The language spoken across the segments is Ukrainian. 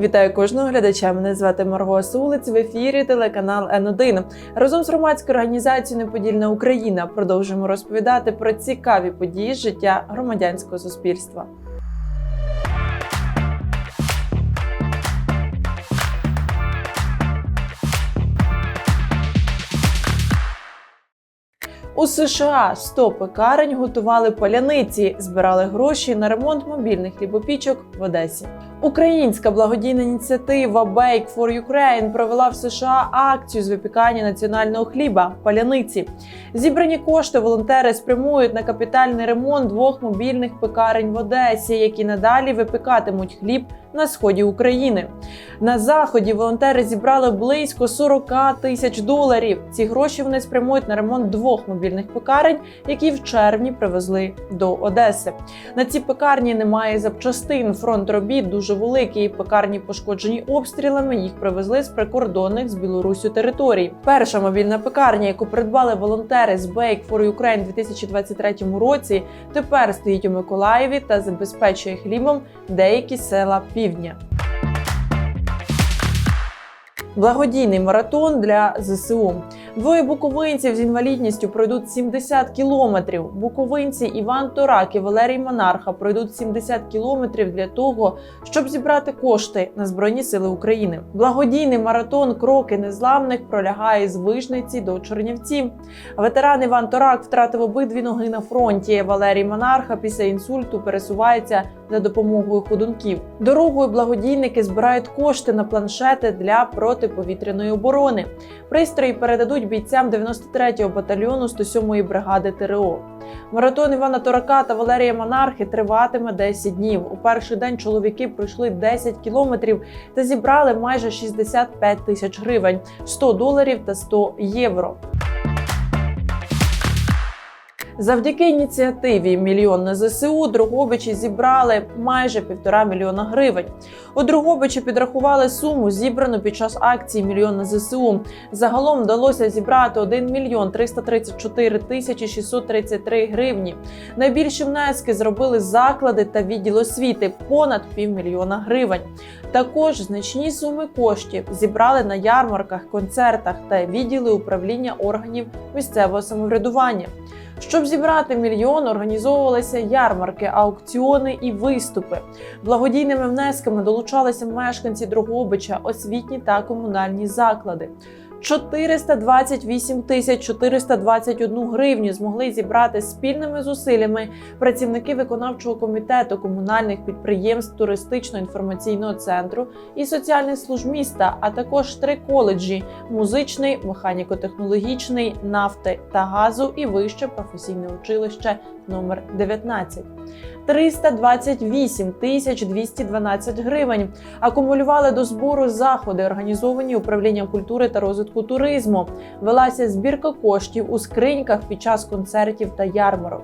Вітаю кожного глядача. Мене звати Марго Сулиць. В ефірі телеканал Н1. Разом з громадською організацією Неподільна Україна продовжуємо розповідати про цікаві події життя громадянського суспільства. У США 100 пекарень готували паляниці, збирали гроші на ремонт мобільних хлібопічок в Одесі. Українська благодійна ініціатива Bake for Ukraine провела в США акцію з випікання національного хліба паляниці. Зібрані кошти волонтери спрямують на капітальний ремонт двох мобільних пекарень в Одесі, які надалі випікатимуть хліб на сході України. На заході волонтери зібрали близько 40 тисяч доларів. Ці гроші вони спрямують на ремонт двох мобільних пекарень, які в червні привезли до Одеси. На ці пекарні немає запчастин. Фронт робіт дуже великий. Пекарні пошкоджені обстрілами. Їх привезли з прикордонних з Білорусю територій. Перша мобільна пекарня, яку придбали волонтери з Bake for Ukraine у 2023 році, тепер стоїть у Миколаєві та забезпечує хлібом деякі села півдня. Благодійний маратон для ЗСУ. Двоє буковинців з інвалідністю пройдуть 70 кілометрів. Буковинці Іван Торак і Валерій Монарха пройдуть 70 кілометрів для того, щоб зібрати кошти на Збройні Сили України. Благодійний маратон Кроки незламних пролягає з Вижниці до Чернівців. Ветеран Іван Торак втратив обидві ноги на фронті. Валерій Монарха після інсульту пересувається за допомогою ходунків. Дорогою благодійники збирають кошти на планшети для протиповітряної оборони. Пристрої передадуть бійцям 93-го батальйону 107-ї бригади ТРО. Маратон Івана Торака та Валерія Монархи триватиме 10 днів. У перший день чоловіки пройшли 10 кілометрів та зібрали майже 65 тисяч гривень, 100 доларів та 100 євро. Завдяки ініціативі Мільйон на ЗСУ Дрогобичі зібрали майже півтора мільйона гривень. У Дрогобичі підрахували суму, зібрану під час акції Мільйон на ЗСУ. Загалом вдалося зібрати 1 мільйон 334 тисячі 633 гривні. Найбільші внески зробили заклади та відділ освіти понад півмільйона гривень. Також значні суми коштів зібрали на ярмарках, концертах та відділи управління органів місцевого самоврядування. Щоб зібрати мільйон, організовувалися ярмарки, аукціони і виступи. Благодійними внесками долучалися мешканці Дрогобича, освітні та комунальні заклади. 428 тисяч 421 гривню змогли зібрати спільними зусиллями працівники виконавчого комітету комунальних підприємств туристично-інформаційного центру і соціальних служб міста, а також три коледжі: музичний, механіко-технологічний, нафти та газу і вище професійне училище номер 19. 328 тисяч 212 гривень акумулювали до збору заходи, організовані управлінням культури та розвитку туризму. Велася збірка коштів у скриньках під час концертів та ярмарок.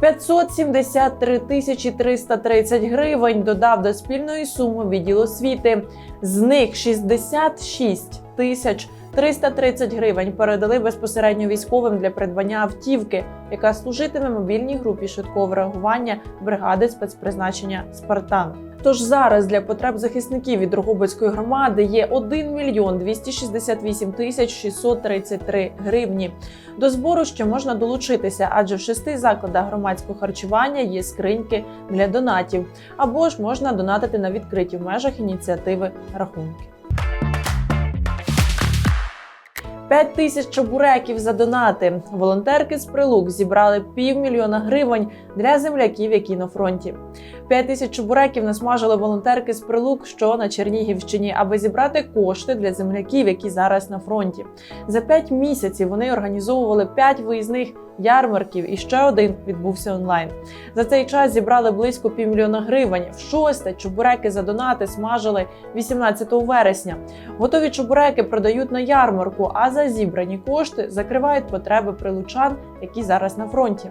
573 тисячі 330 гривень додав до спільної суми відділ освіти. З них 66 тисяч 330 гривень передали безпосередньо військовим для придбання автівки, яка служитиме мобільній групі швидкого реагування бригади спецпризначення Спартан. Тож зараз для потреб захисників від Дрогобицької громади є 1 мільйон 268 тисяч 633 гривні. До збору ще можна долучитися, адже в шести закладах громадського харчування є скриньки для донатів, або ж можна донатити на відкриті в межах ініціативи рахунки. 5 тисяч чебуреків за донати. Волонтерки з прилук зібрали півмільйона гривень для земляків, які на фронті. 5 тисяч чебуреків насмажили волонтерки з прилук, що на Чернігівщині, аби зібрати кошти для земляків, які зараз на фронті. За 5 місяців вони організовували 5 виїзних ярмарків, і ще один відбувся онлайн. За цей час зібрали близько півмільйона гривень. В шосте чебуреки за донати смажили 18 вересня. Готові чебуреки продають на ярмарку, а за зібрані кошти закривають потреби прилучан, які зараз на фронті.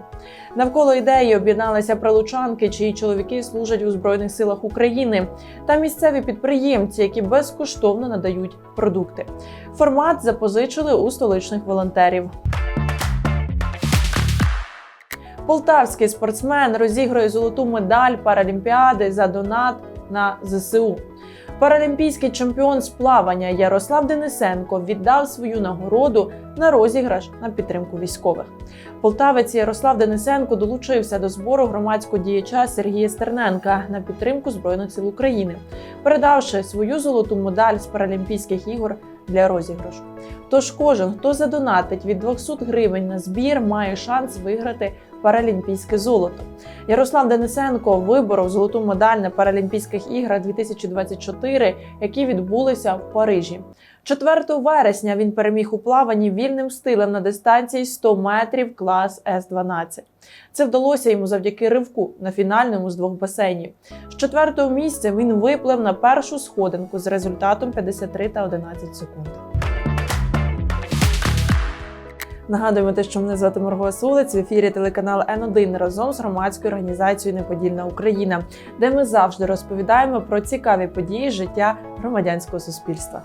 Навколо ідеї об'єдналися прилучанки, чиї чоловіки служать у збройних силах України, та місцеві підприємці, які безкоштовно надають продукти. Формат запозичили у столичних волонтерів. Полтавський спортсмен розігрує золоту медаль Паралімпіади за донат на ЗСУ. Паралімпійський чемпіон з плавання Ярослав Денисенко віддав свою нагороду на розіграш на підтримку військових. Полтавець Ярослав Денисенко долучився до збору громадського діяча Сергія Стерненка на підтримку Збройних сил України, передавши свою золоту медаль з Паралімпійських ігор для розіграшу. Тож кожен, хто задонатить від 200 гривень на збір, має шанс виграти паралімпійське золото. Ярослав Денисенко виборов золоту медаль на Паралімпійських іграх 2024, які відбулися в Парижі. 4 вересня він переміг у плаванні вільним стилем на дистанції 100 метрів клас С-12. Це вдалося йому завдяки ривку на фінальному з двох басейнів. З четвертого місця він виплив на першу сходинку з результатом 53 та 11 секунд. Нагадуємо те, що мене звати Марго Сулець в ефірі телеканал Н1 разом з громадською організацією Неподільна Україна, де ми завжди розповідаємо про цікаві події життя громадянського суспільства.